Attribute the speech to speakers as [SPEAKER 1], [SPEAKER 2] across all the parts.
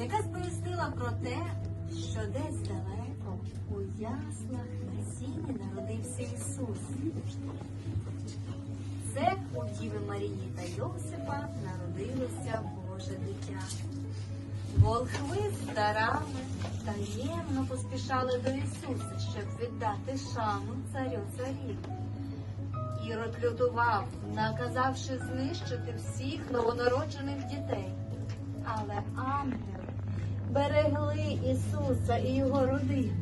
[SPEAKER 1] яка сповістила про те, що десь далеко у яслах на сіні народився Ісус. Це у Діви Марії та Йосипа народилося Боже дитя. Волхви з дарами таємно поспішали до Ісуса, щоб віддати шану царю царів. Ірод лютував, наказавши знищити всіх новонароджених дітей. Але ангел берегли Ісуса і його родину.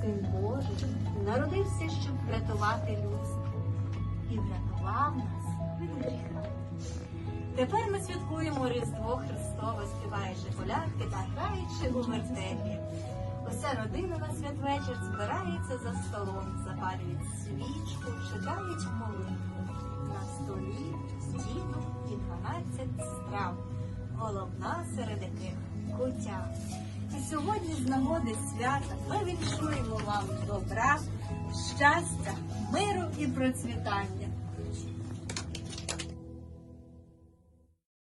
[SPEAKER 1] Син Божий народився, щоб врятувати людство і врятував нас від гріха. Тепер ми святкуємо Різдво Христове, співаючи колядки та граючи у вертепі. Уся родина на святвечір збирається за столом, запалюють свічку, читають молитву. На столі стіну і 12 страв. Головна серед яких кутя. І сьогодні з нагоди свята ми віншуємо вам добра, щастя, миру і процвітання.